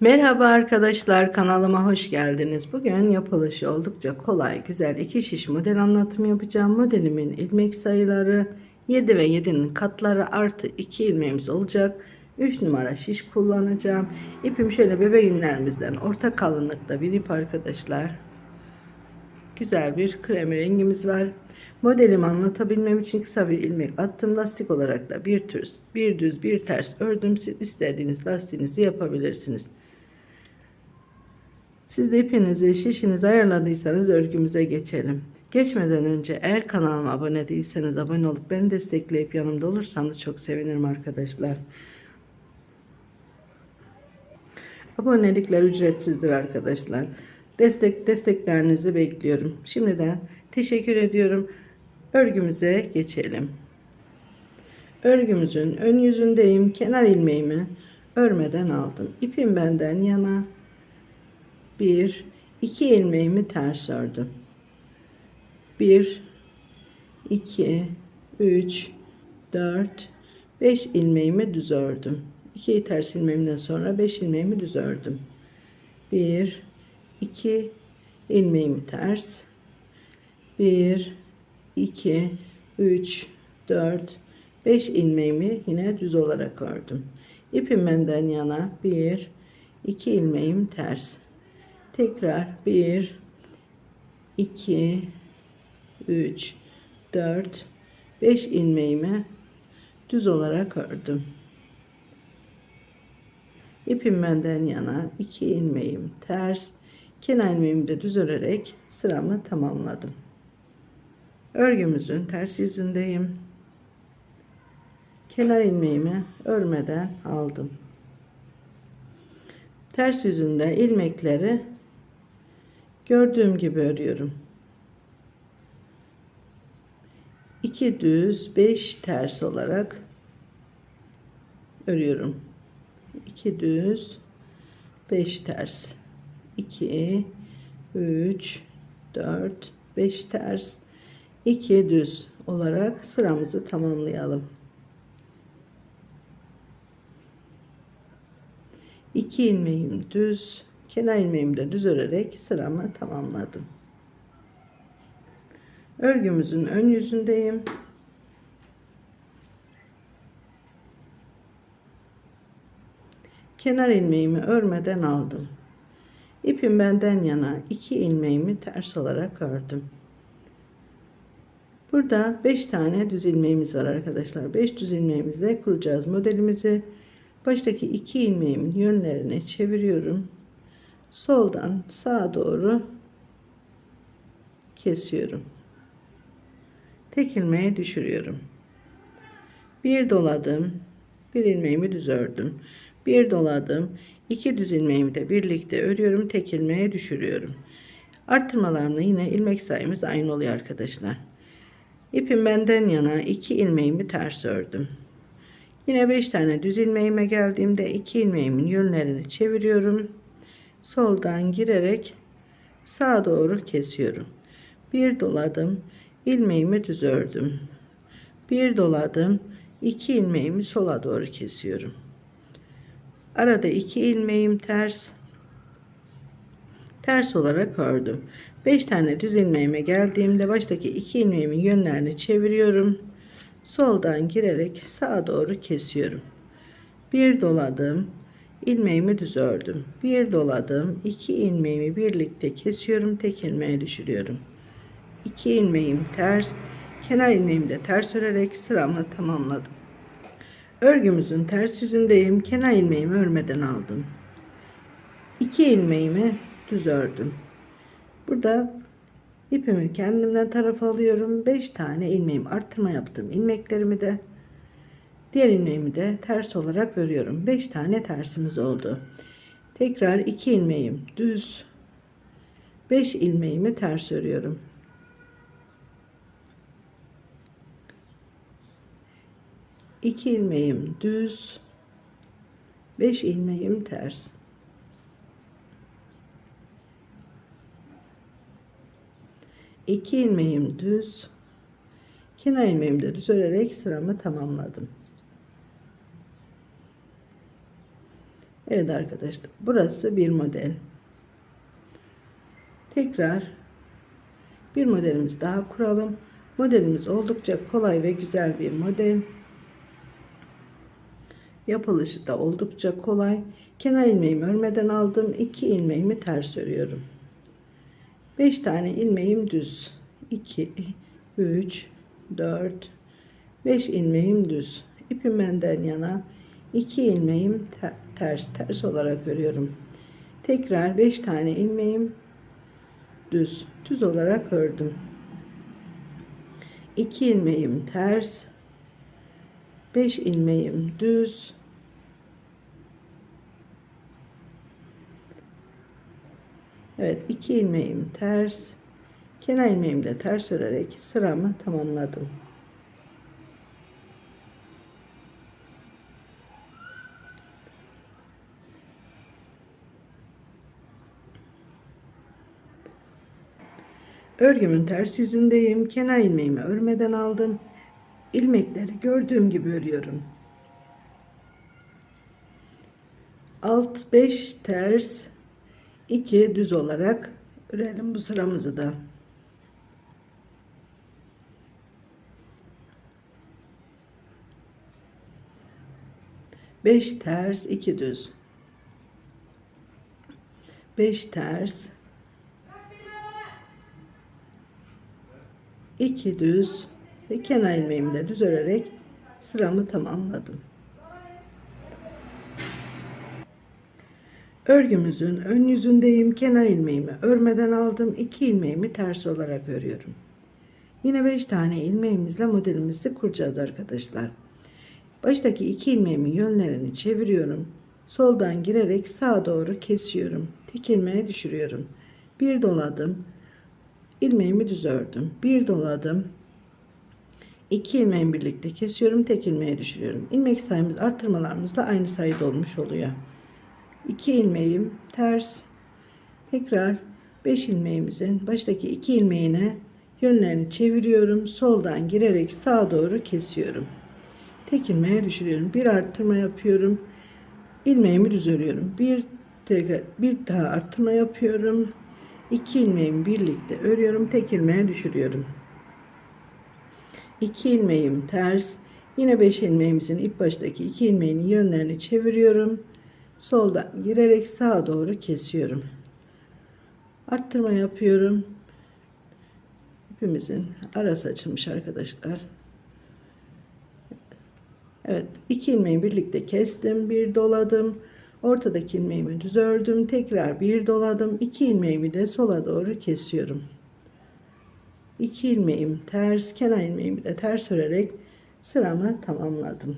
Merhaba arkadaşlar kanalıma hoş geldiniz. Bugün yapılışı oldukça kolay güzel iki şiş model anlatımı yapacağım. Modelimin ilmek sayıları 7 ve 7'nin katları artı 2 ilmeğimiz olacak. 3 numara şiş kullanacağım. İpim şöyle bebe yünlerimizden orta kalınlıkta bir ip arkadaşlar. Güzel bir krem rengimiz var. Modelimi anlatabilmem için kısa bir ilmek attım. Lastik olarak da bir düz, bir düz, bir ters ördüm. Siz istediğiniz lastiğinizi yapabilirsiniz. Siz de ipinizi, şişinizi ayarladıysanız örgümüze geçelim. Geçmeden önce eğer kanalıma abone değilseniz abone olup beni destekleyip yanımda olursanız çok sevinirim arkadaşlar. Abonelikler ücretsizdir arkadaşlar. Destek desteklerinizi bekliyorum. Şimdiden teşekkür ediyorum. Örgümüze geçelim. Örgümüzün ön yüzündeyim. Kenar ilmeğimi örmeden aldım. İpim benden yana. Bir, iki ilmeğimi ters ördüm. Bir, iki, üç, dört, beş ilmeğimi düz ördüm. İki ters ilmeğimden sonra beş ilmeğimi düz ördüm. Bir, iki ilmeğimi ters. Bir, iki, üç, dört, beş ilmeğimi yine düz olarak ördüm. İpim benden yana bir, iki ilmeğim ters. Tekrar bir, iki, üç, dört, beş ilmeğimi düz olarak ördüm. İpim benden yana iki ilmeğim ters, kenar ilmeğimi de düz örerek sıramı tamamladım. Örgümüzün ters yüzündeyim. Kenar ilmeğimi örmeden aldım. Ters yüzünde ilmekleri gördüğüm gibi örüyorum. 2 düz 5 ters olarak örüyorum. 2 düz 5 ters 2 3 4 5 ters 2 düz olarak sıramızı tamamlayalım. 2 ilmeğim düz kenar ilmeğimi de düz örerek sıramı tamamladım. Örgümüzün ön yüzündeyim. Kenar ilmeğimi örmeden aldım. İpim benden yana iki ilmeğimi ters olarak ördüm. Burada 5 tane düz ilmeğimiz var arkadaşlar. 5 düz ilmeğimizle kuracağız modelimizi. Baştaki iki ilmeğimin yönlerini çeviriyorum. Soldan sağa doğru kesiyorum. Tek ilmeğe düşürüyorum. Bir doladım. Bir ilmeğimi düz ördüm. Bir doladım. iki düz ilmeğimi de birlikte örüyorum. Tek ilmeğe düşürüyorum. Arttırmalarımla yine ilmek sayımız aynı oluyor arkadaşlar. İpim benden yana iki ilmeğimi ters ördüm. Yine 5 tane düz ilmeğime geldiğimde iki ilmeğimin yönlerini çeviriyorum. Soldan girerek sağa doğru kesiyorum. Bir doladım. ilmeğimi düz ördüm. Bir doladım. iki ilmeğimi sola doğru kesiyorum. Arada iki ilmeğim ters. Ters olarak ördüm. 5 tane düz ilmeğime geldiğimde baştaki iki ilmeğimin yönlerini çeviriyorum. Soldan girerek sağa doğru kesiyorum. Bir doladım. İlmeğimi düz ördüm. Bir doladım. iki ilmeğimi birlikte kesiyorum. Tek ilmeğe düşürüyorum. 2 ilmeğim ters. Kenar ilmeğimi de ters örerek sıramı tamamladım. Örgümüzün ters yüzündeyim. Kenar ilmeğimi örmeden aldım. 2 ilmeğimi düz ördüm. Burada ipimi kendimden tarafa alıyorum. 5 tane ilmeğim arttırma yaptım. ilmeklerimi de diğer ilmeğimi de ters olarak örüyorum. 5 tane tersimiz oldu. Tekrar 2 ilmeğim düz. 5 ilmeğimi ters örüyorum. 2 ilmeğim düz 5 ilmeğim ters iki ilmeğim düz kenar ilmeğimi de düz örerek sıramı tamamladım Evet arkadaşlar burası bir model. Tekrar bir modelimiz daha kuralım. Modelimiz oldukça kolay ve güzel bir model. Yapılışı da oldukça kolay. Kenar ilmeğimi örmeden aldım. 2 ilmeğimi ters örüyorum. 5 tane ilmeğim düz. 2 3 4 5 ilmeğim düz. İpim benden yana 2 ilmeğim te- ters ters olarak örüyorum. Tekrar 5 tane ilmeğim düz düz olarak ördüm. 2 ilmeğim ters 5 ilmeğim düz Evet 2 ilmeğim ters kenar ilmeğimi de ters örerek sıramı tamamladım. Örgümün ters yüzündeyim. Kenar ilmeğimi örmeden aldım. İlmekleri gördüğüm gibi örüyorum. Alt 5 ters 2 düz olarak örelim bu sıramızı da. Beş ters iki düz. Beş ters 2 düz ve kenar ilmeğimi de düz örerek sıramı tamamladım. Örgümüzün ön yüzündeyim. Kenar ilmeğimi örmeden aldım. 2 ilmeğimi ters olarak örüyorum. Yine 5 tane ilmeğimizle modelimizi kuracağız arkadaşlar. Baştaki 2 ilmeğimin yönlerini çeviriyorum. Soldan girerek sağa doğru kesiyorum. Tek ilmeğe düşürüyorum. Bir doladım ilmeğimi düz ördüm. Bir doladım. İki ilmeğimi birlikte kesiyorum. Tek ilmeğe düşürüyorum. İlmek sayımız arttırmalarımızla aynı sayıda olmuş oluyor. İki ilmeğim ters. Tekrar 5 ilmeğimizin baştaki iki ilmeğine yönlerini çeviriyorum. Soldan girerek sağa doğru kesiyorum. Tek ilmeğe düşürüyorum. Bir arttırma yapıyorum. İlmeğimi düz örüyorum. Bir, bir daha arttırma yapıyorum. 2 ilmeğimi birlikte örüyorum. Tek ilmeğe düşürüyorum. 2 ilmeğim ters. Yine 5 ilmeğimizin ip baştaki 2 ilmeğinin yönlerini çeviriyorum. Soldan girerek sağa doğru kesiyorum. Arttırma yapıyorum. İpimizin arası açılmış arkadaşlar. Evet, iki ilmeği birlikte kestim, bir doladım. Ortadaki ilmeğimi düz ördüm. Tekrar bir doladım. İki ilmeğimi de sola doğru kesiyorum. İki ilmeğim ters, kenar ilmeğimi de ters örerek sıramı tamamladım.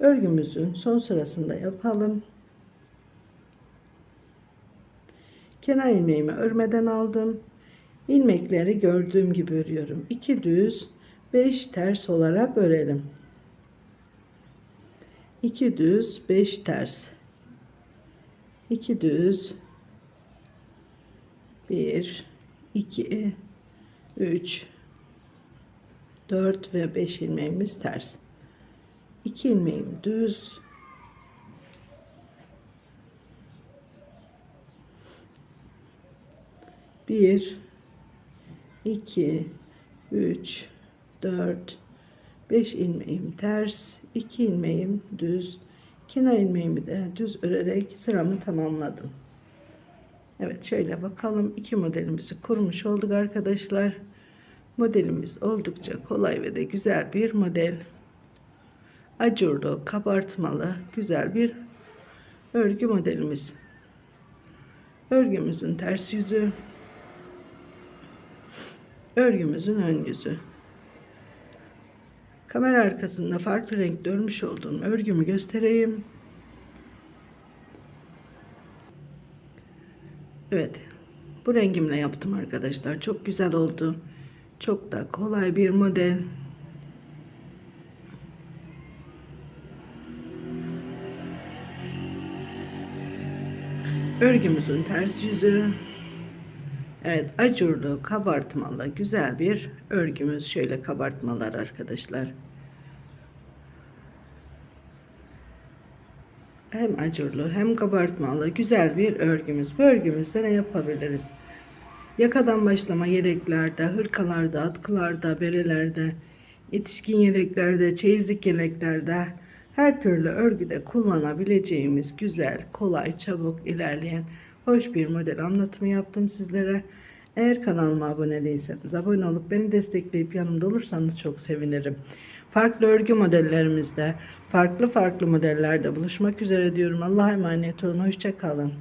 Örgümüzün son sırasında yapalım. Kenar ilmeğimi örmeden aldım. İlmekleri gördüğüm gibi örüyorum. 2 düz, 5 ters olarak örelim. 2 düz 5 ters. 2 düz. 1 2 3 4 ve 5 ilmeğimiz ters. 2 ilmeğim düz. Bir iki üç dört 5 ilmeğim ters 2 ilmeğim düz. Kenar ilmeğimi de düz örerek sıramı tamamladım. Evet şöyle bakalım. İki modelimizi kurmuş olduk arkadaşlar. Modelimiz oldukça kolay ve de güzel bir model. Acurlu kabartmalı güzel bir örgü modelimiz. Örgümüzün ters yüzü. Örgümüzün ön yüzü Kamera arkasında farklı renk örmüş olduğum örgümü göstereyim. Evet. Bu rengimle yaptım arkadaşlar. Çok güzel oldu. Çok da kolay bir model. Örgümüzün ters yüzü. Evet acurlu kabartmalı güzel bir örgümüz şöyle kabartmalar arkadaşlar. hem acurlu hem kabartmalı güzel bir örgümüz. Bu örgümüzde ne yapabiliriz? Yakadan başlama yeleklerde, hırkalarda, atkılarda, berelerde, yetişkin yeleklerde, çeyizlik yeleklerde her türlü örgüde kullanabileceğimiz güzel, kolay, çabuk ilerleyen hoş bir model anlatımı yaptım sizlere. Eğer kanalıma abone değilseniz abone olup beni destekleyip yanımda olursanız çok sevinirim. Farklı örgü modellerimizde, farklı farklı modellerde buluşmak üzere diyorum. Allah'a emanet olun. Hoşça kalın.